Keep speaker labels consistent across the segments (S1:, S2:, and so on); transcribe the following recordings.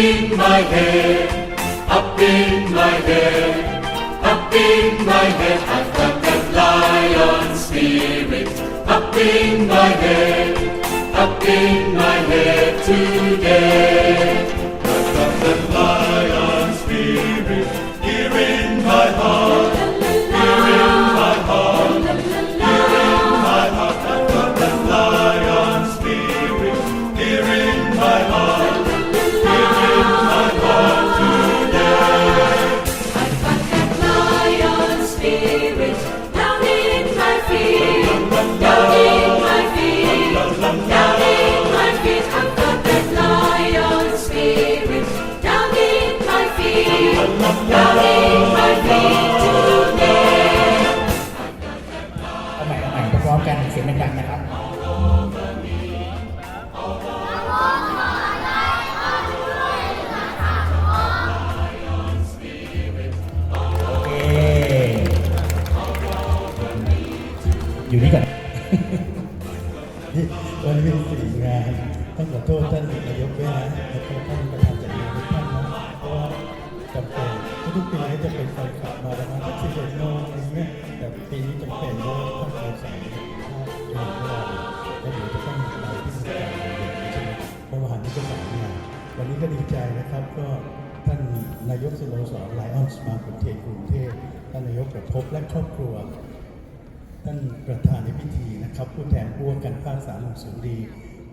S1: in my head, up in my head, up in my head. I've got that lion spirit. Up in my head, up in my head today.
S2: อยู่นี่ก่อน
S3: นี่วันนี้เป็นสี่งานต้องขอโทษท่านนายกด้วยนะแล้วก็ท่านประธานจัดงานทุกท่านนะเพราะว่าจำเป็นทุกปีนี้จะเป็นแฟนคลับมาประมาณสักสิบเอ็ดโมงอะไรเงี้ยแต่ปีนี้จำเป็นเพราะว่าต้องโทรสั่งว่าเห็นว่าแล้วเดี๋ยวจะต้องไปที่สถานเด็กใช่ไหมเมื่อวานนี้ก็สามงานวันนี้ก็ดีใจนะครับก็ท่านนายกสโมสรไลออนสมาคมเทนกรุงเทพท่านนายกประพบและครอบครัว ท่านประธานในพิธีนะครับ ผู้แทนผู้ว่าการภาคสามของศูนดี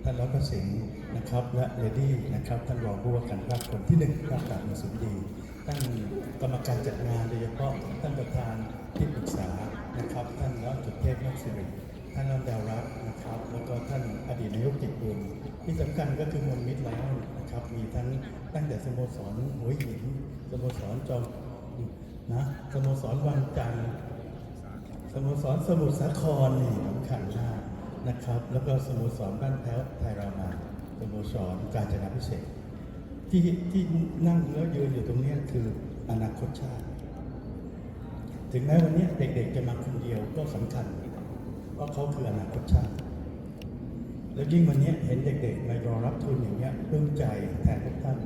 S3: ท่านรัตสิงห์นะครับ และเลดี้นะครับท่านรองผู้ว่าการภาคคนที่หนึ่งภาคสามของศูนดีท่านกรรมการจัดงานโดยเฉพาะท่านประธานที่ปรึกษานะครับ ท่านรัฐเทพนักสิริท่านรัตดาวรัตน์นะครับ แล้วก็ท่านอดีตนายกกิจบุญที่สำคัญก็คือมวลมิตรไลออนนะครับมีทั้งตั้งแต่สโมสรหัวหินสโมสรจอมนะสโมสรวังจันทร์ โมสรสมุทรสาครนี่สำคัญมากนะครับ แล้วก็สโมสรบ้านแพ้วไทยรามาสโมสรกาญจนาพิเศษที่ที่นั่งแล้วยืนอยู่ตรงนี้คืออนาคตชาติ ถึงแม้วันนี้เด็กๆจะมาคนเดียวก็สำคัญเพราะเขาคืออนาคตชาติ แล้วยิ่งวันนี้เห็นเด็กๆมารอรับทุนอย่างเงี้ยปลื้มใจแทนทุกท่าน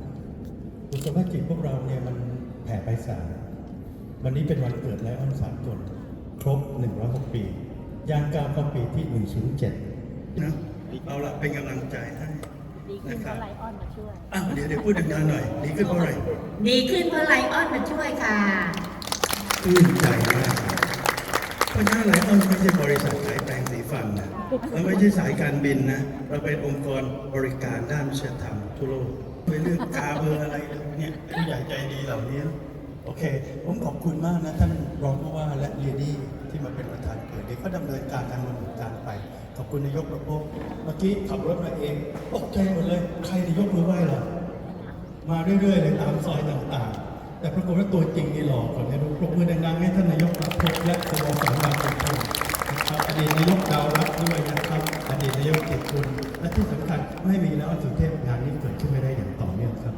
S3: อุตสาหจิตพวกเราเนี่ยมันแผ่ไปสายวันนี้เป็นวันเกิดไลออนสากล ครบ 106 ปี ย่างก้าวเข้าปีที่ 107 นะเอาละเป็นกำลังใจให้
S4: ดีขึ้นเพราะไลออนมาช่วย
S3: อ้าวเดี๋ยวเดี๋ยวพูดดังๆหน่อย ดีขึ้นเพราะอะไร
S4: ดีขึ้นเพราะไลออนมาช่วยค่ะ
S3: ปลื้มใจมากเพราะฉะนั้นไลออนไม่ใช่บริษัทขายแปรงสีฟันนะแล้วไม่ใช่สายการบินนะ เราเป็นองค์กรบริการด้านมนุษยธรรมทั่วโลกไม่เลือกกาเบอร์อะไรเนี่ยผู้ใหญ่ใจดีเหล่านี้ โอเค ผมขอบคุณมากนะท่านรองผู้ว่าและเลดี้ที่มาเป็นประธานเกิดเดี๋ยวก็ดำเนินการทางดำเนินการไป ขอบคุณนายกประพบเมื่อกี้ขับรถมาเองตกใจหมดเลย ใครนายกมือไหว้ล่ะมาเรื่อยๆเลยตามซอยต่างๆ แต่ปรากฏว่าตัวจริงนี่หล่อกว่านี้ปรบมือดังๆให้ท่านนายกประพบและสโมสรบางเขนนะครับอดีตนายกดาวรักด้วยนะครับอดีตนายกเกียรติคุณและที่สำคัญไม่มีแล้วสุเทพงานนี้เกิดขึ้นไม่ได้อย่างต่อเนื่องครับ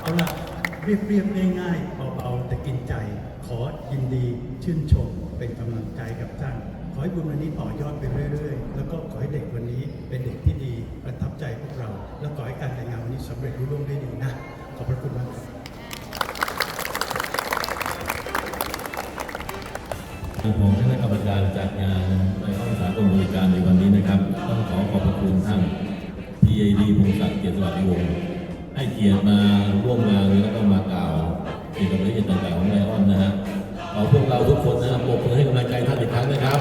S3: เอาละ เรียบเรียบๆง่ายๆเบาๆแต่กินใจ ขอยินดีชื่นชมเป็นกำลังใจกับท่านขอให้บุญวันนี้ต่อยอดไปเรื่อยๆ แล้วก็ขอให้เด็กวันนี้เป็นเด็กที่ดีประทับใจพวกเรา แล้วขอให้การแต่งงานวันนี้สำเร็จรุ่ร่วงได้ดีนะ ขอบพระคุณมากครับ
S5: ของคณะกรรมการจัดงานในห้องสากลบริการในวันนี้นะครับ ต้องขอขอบพระคุณท่าน PAD พงศักดิ์เกียรติสวัสดิ์วงศ์ ให้เกียรติมาร่วมงานแล้วก็มากล่าวเกี่ยวกับรายละเอียดต่างๆของไลออนนะฮะเอาพวกเราทุกคนนะครับปรบมือให้กำลังใจท่านอีกครั้งนะครับ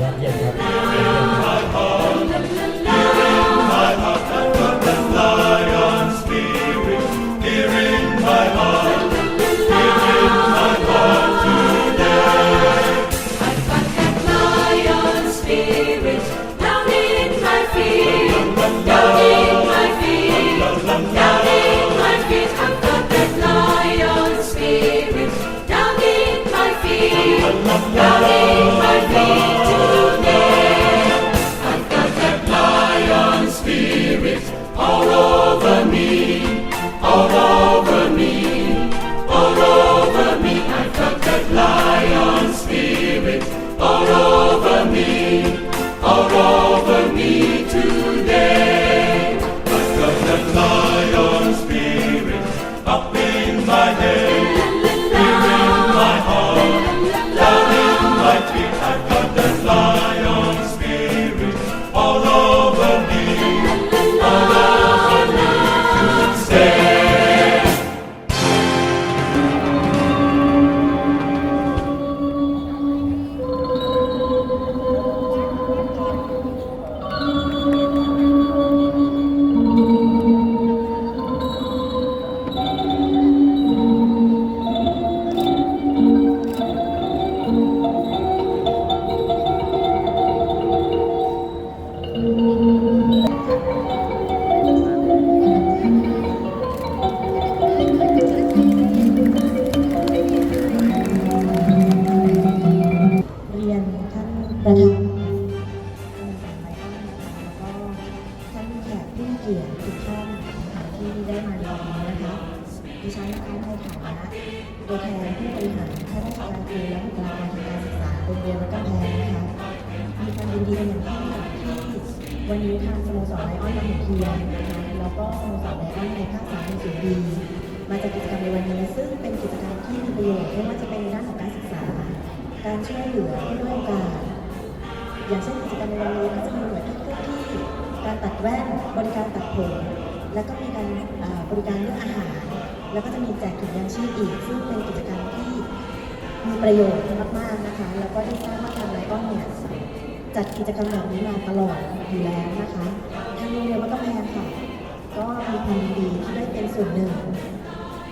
S2: ยอดเยี่ยม
S6: ตัวแทนผู้บริหารข้าราชการครูและบุคลากรทางการศึกษาโรงเรียนวัดกำแพงนะคะมีความยินดีเป็นอย่างยิ่งค่ะที่วันนี้ทางสโมสรไลออนบางขุนเทียนนะคะแล้วก็สโมสรไลออนในภาคสามในศูนย์ดีมาจัดกิจกรรมในวันนี้ซึ่งเป็นกิจกรรมที่มีประโยชน์ไม่ว่าจะเป็นด้านของการศึกษา การช่วยเหลือผู้ด้อยโอกาสอย่างเช่นกิจกรรมในวันนี้ก็จะมีหน่วยที่เคลื่อนที่การตัดแว่นบริการตัดผม แล้วก็มีการบริการเรื่องอาหาร แล้วก็จะมีแจกถุงยางชีพอีก ซึ่งเป็นกิจกรรมที่มีประโยชน์มากๆนะคะ แล้วก็ได้ทราบว่าทางไลออนเนี่ยจัดกิจกรรมแบบนี้มาตลอดอยู่แล้วนะคะทางโรงเรียนวัดกำแพงค่ะ ก็มีความดีที่ได้เป็นส่วนหนึ่ง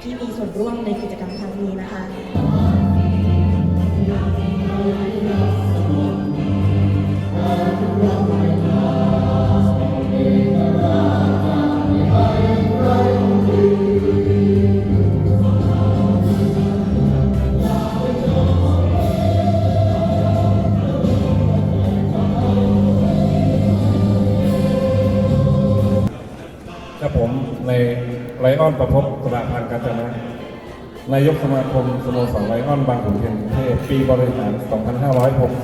S6: ที่มีส่วนร่วมในกิจกรรมครั้งนี้นะคะ
S7: ออนประพบสถาพันธ์การจนะนายกสมาคมสโมสรไลออนบางขุนเทียนกรุงเทพปีบริหาร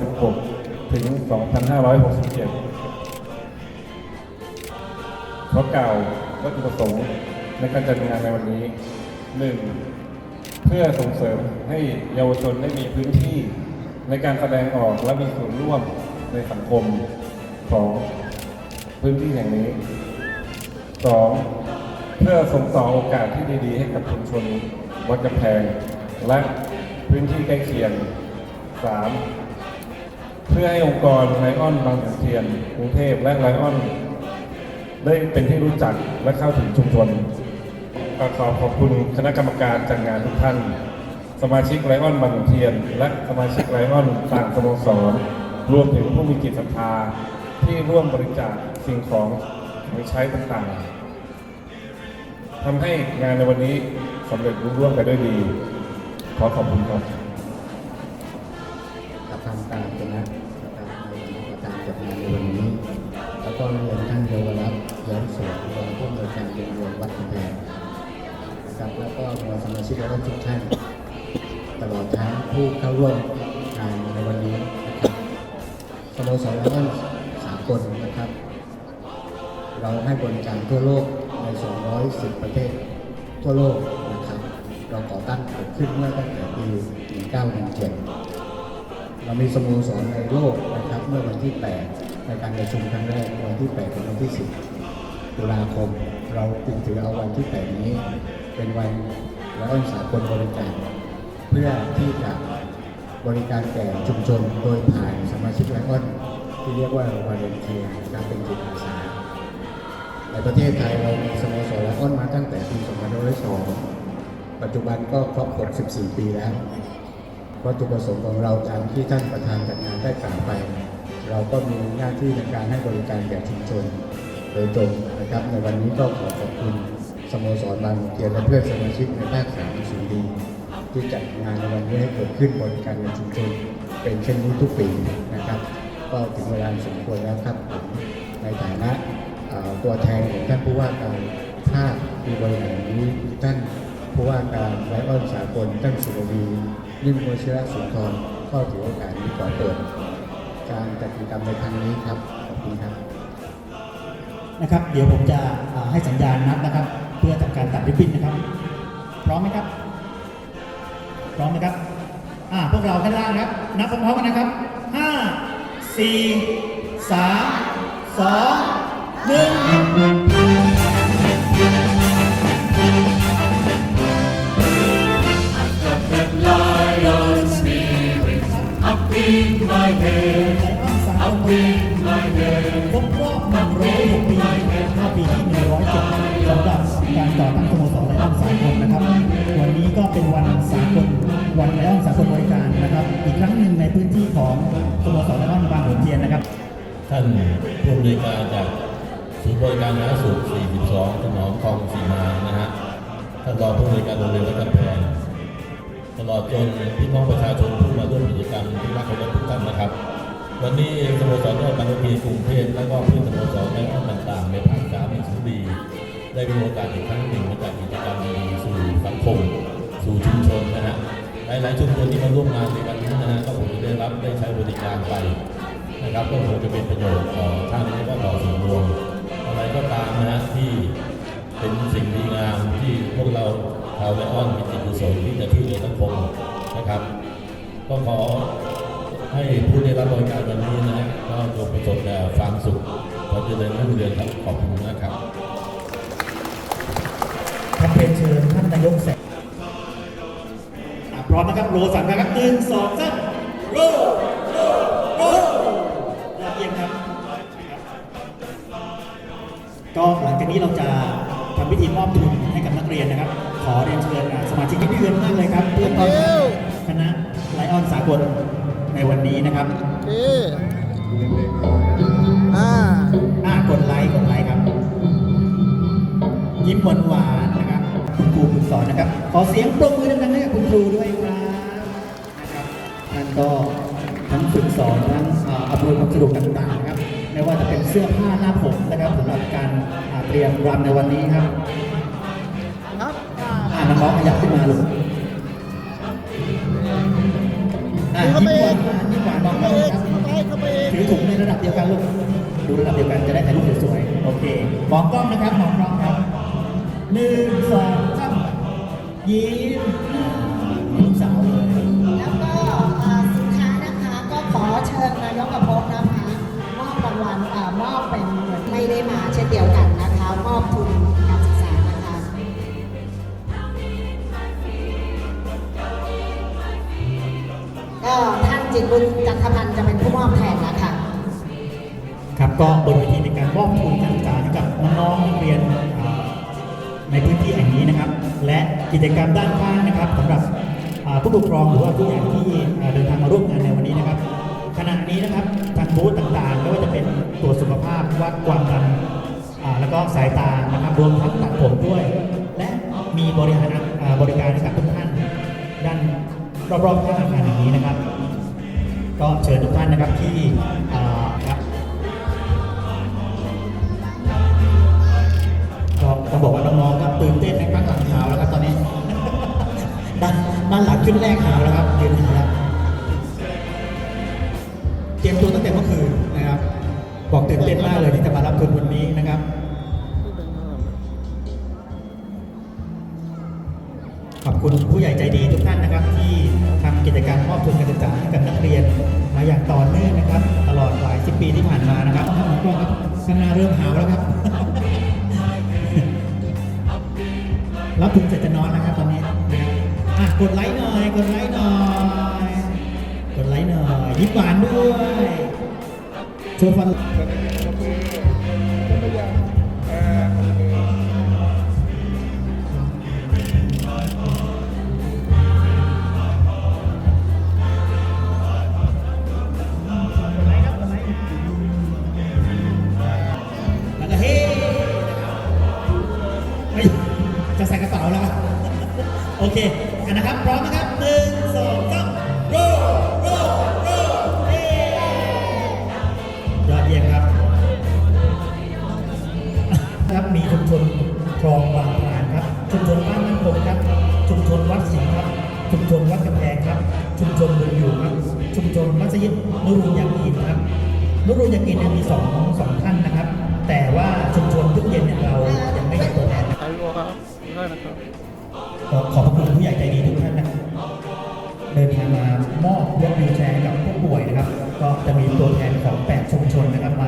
S7: 2566 ถึง 2567ขอกล่าววัตถุประสงค์ในการจัดงานในวันนี้ 1. เพื่อส่งเสริมให้เยาวชนได้มีพื้นที่ในการแสดงออกและมีส่วนร่วมในสังคมของพื้นที่แห่งนี้สอง เพื่อส่งต่อโอกาสที่ดีๆ ให้กับชุมชนวัดกำแพง และพื้นที่ใกล้เคียงสามเพื่อให้องค์กรไลออนบางขุนเทียนกรุงเทพและไลออนได้เป็นที่รู้จักและเข้าถึงชุมชนก็ขอขอบคุณคณะกรรมการจัดงานทุกท่าน สมาชิกไลออนบางขุนเทียน และสมาชิกไลออนต่างสโมสร รวมถึงผู้มีจิตศรัทธาที่ร่วมบริจาคสิ่งของขอใช้ต่างๆ ทำให้งานในวันนี้สำเร็จรุ่งร่วงไปด้วยดี ขอขอบคุณครับ
S8: กับทางการนะครับในการจัดงานในวันนี้ แล้วก็เรียนท่านเยาวรัตน์ย้อนสวนรองผู้อำนวยการโรงเรียนวัดกำแพงนะครับแล้วก็มวลสมาชิกและทุกท่านตลอดทั้งผู้เข้าร่วมงานในวันนี้นะครับสโมสรและสากลนะครับ เราให้บริการทั่วโลกใน 210 ประเทศทั่วโลกนะครับ เราก่อตั้งเกิดขึ้นเมื่อตั้งแต่ปี 1917 เรามีสโมสรในโลกนะครับเมื่อวันที่ 8 ในการประชุมครั้งแรกวันที่ 8 ถึงวันที่ 10 ตุลาคม เราจึงถือเอาวันที่ 8 นี้ เป็นวันและวันสากลบริการ เพื่อที่จะบริการแก่ชุมชนโดยผ่านสมาชิกไลออนที่เรียกว่าวาเลนเทียนะครับเป็นจิตอาสา ในประเทศไทยเรามีสโมสรไลออนมาตั้งแต่ปี 2502 ปัจจุบันก็ครบ 64 ปีแล้ว วัตถุประสงค์ของเราตามที่ท่านประธานจัดงานได้กล่าวไป เราก็มีหน้าที่ในการให้บริการแก่ชุมชนโดยตรงนะครับ ในวันนี้ก็ขอขอบคุณสโมสรบางเทียนและเพื่อนสมาชิกในภาคสามสุดีที่จัดงานในวันนี้ให้เกิดขึ้นบริการในชุมชนเป็นเช่นนี้ทุกปีนะครับ ก็ถึงเวลาสมควรแล้วครับผมในฐานะ ตัวแทนของท่านผู้ว่าการภาคปีบริหารนี้ท่านผู้ว่าการไลออนสากลท่านสุรวีนิ่มวชิระสุนทรก็ถือโอกาสนี้ขอเปิด การจัดกิจกรรมในครั้งนี้ครับขอบคุณครับ
S2: นะครับ เดี๋ยวผมจะให้สัญญาณนับนะครับ เพื่อทำการตัดริบบิ้นนะครับ พร้อมไหมครับ พร้อมนะครับอ่าพวกเราข้างล่างครับ นับพร้อมๆกันนะครับห้าสี่สามสอง หนึ่ง
S1: That lion spirit up in my head, up in my head.
S2: ครบรอบ106ปี5ปีที่107สำหรับการต่อตั้งสโมสรไลออนสากลนะครับ วันนี้ก็เป็นวันสากลวันไลออนสากลบริการนะครับ อีกครั้งหนึ่งในพื้นที่ของสโมสรไลออนบางขุนเทียนนะครับ
S5: ท่านผู้อำนวยการจาก ศูนย์บริการสาธารณสุข 42 ถนอมคลองสีมานะฮะ ท่านรองผู้อำนวยการโรงเรียนวัดกำแพงตลอดจนพี่น้องประชาชนผู้มาร่วมกิจกรรมที่รักเคารพทุกท่านนะครับ วันนี้สโมสรยอดบางกะพีกรุงเทพแล้วก็เพื่อนสโมสรในอ้อมต่างๆ ในภาคสามในสุรีได้มีโอกาสอีกครั้งหนึ่งมาจากกิจกรรมดีๆสู่สังคม สู่ชุมชนนะฮะหลายๆชุมชนที่มาร่วมงานในวันนี้นะฮะก็คงจะได้รับได้ใช้บริการไปนะครับก็คงจะเป็นประโยชน์ต่อท่านและก็ต่อส่วนรวม ก็ตามนะฮะที่เป็นสิ่งดีงามที่พวกเราชาวไลออนมีจิตกุศลที่จะช่วยเหลือสังคมนะครับ ก็ขอให้ผู้ได้รับบริการวันนี้นะฮะก็จงประสบแต่ความสุขความเจริญรุ่งเรืองครับขอบคุณนะครับ
S2: ครับเรียนเชิญท่านนายกแสงอะพร้อมนะครับโรสามครั้งครับหนึ่งสองสามโรโร นี้เราจะทำพิธีมอบทุนให้กับนักเรียนนะครับ ขอเรียนเชิญสมาชิกที่เรียนมากเลยครับเพื่อต้อนรับคณะไลออนสากลในวันนี้นะครับ
S9: อ่า
S2: อ่ากดไลค์กดไลค์ครับ ยิ้มหวานหวานๆนะครับคุณครูฝึกสอนนะครับ ขอเสียงปรบมือดังๆให้กับคุณครูด้วยครับนะครับท่านก็ทั้งฝึกสอนทั้งอำนวยความสะดวกต่างๆนะครับไม่ว่าจะเป็นเสื้อผ้าหน้าผมนะครับสำหรับการ เตรียมรำในวันนี้ครับ
S9: ครับอ่า
S2: อ่าน้องๆขยับขึ้นมาลูกอ่ายิ้มหวานๆยิ้มหวานมองกล้องครับ
S9: เข้าไปเข้าไปเอง
S2: ถือถุงในระดับเดียวกันลูก ดูระดับเดียวกันจะได้ถ่ายรูปสวยๆ โอเค มองกล้องนะครับ มองกล้องครับหนึ่งสองสามยิ้มอ่าลูกสาวเลย
S6: แล้วก็อ่าสุดท้ายนะคะก็ขอเชิญนายกกระพงนะคะมอบรางวัลอ่ามอบเป็นเหมือนไม่ได้มาเช่นเดียว นจิตบุญจันทพันธ์จะเป็นผู้มอบแทนนะคะ
S2: ครับก็บนเวทีในการมอบทุนการศึกษาให้กับน้องๆนักเรียนในพื้นที่แห่งนี้นะครับ และกิจกรรมด้านข้างนะครับสำหรับผู้ปกครองหรือว่าผู้ใหญ่ที่เดินทางมาร่วมงานในวันนี้นะครับ ขณะนี้นะครับทางบูธต่างๆไม่ว่าจะเป็นตรวจสุขภาพวัดความดันแล้วก็สายตานะครับรวมทั้งตัดผมด้วย และมีบริหารบริการให้กับทุกท่านด้านรอบๆข้างอาคารแห่งนี้นะครับ ก็เชิญทุกท่านนะครับที่ครับก็ต้องบอกว่าน้องๆครับตื่นเต้นในครั้งหลังหาวแล้วครับตอนนี้ด้านด้านหลังขึ้นแรกหาวแล้วครับยืนหาวแล้วเตรียมตัวตั้งแต่เมื่อคืนนะครับ บอกตื่นเต้นมากเลยที่จะมารับทุนวันนี้นะครับขอบคุณผู้ใหญ่ใจดีทุกท่านนะครับที่ นะครับท่านผู้ชมครับข้างหน้าเริ่มหาวแล้วครับ รับทุนเสร็จจะนอนนะครับตอนนี้อะกดไลค์หน่อย กดไลค์หน่อย กดไลค์หน่อยยิ้มหวานด้วยโชว์ฟัน โอเคกันนะครับ พร้อมนะครับหนึ่งสองสามโรโรโรเฮ้ยอดเยี่ยมครับ ครับมีชุมชนคลองบางพลานครับ ชุมชนบ้านมั่นคงครับ ชุมชนวัดสิงห์ครับ ชุมชนวัดกำแพงครับ ชุมชนบุญอยู่ครับ ชุมชนมัสยิดนุรุนยากีนครับนุรุนยากีนเนี่ยมีสองสองท่านนะครับ แต่ว่าชุมชนทุกเย็นเนี่ยเรายังไม่เห็นตัวแทนนะครับ
S9: ใครรู้ครับได้นะครับ
S2: ก็ขอ ดีทุกท่านนะครับเดินทางมามอบรถวีลแชร์กับผู้ป่วยนะครับ ก็จะมีตัวแทนของ 8 ชุมชนนะครับมา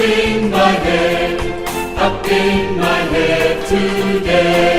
S1: in my head, up in my head today.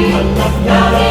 S1: Allah, Allah,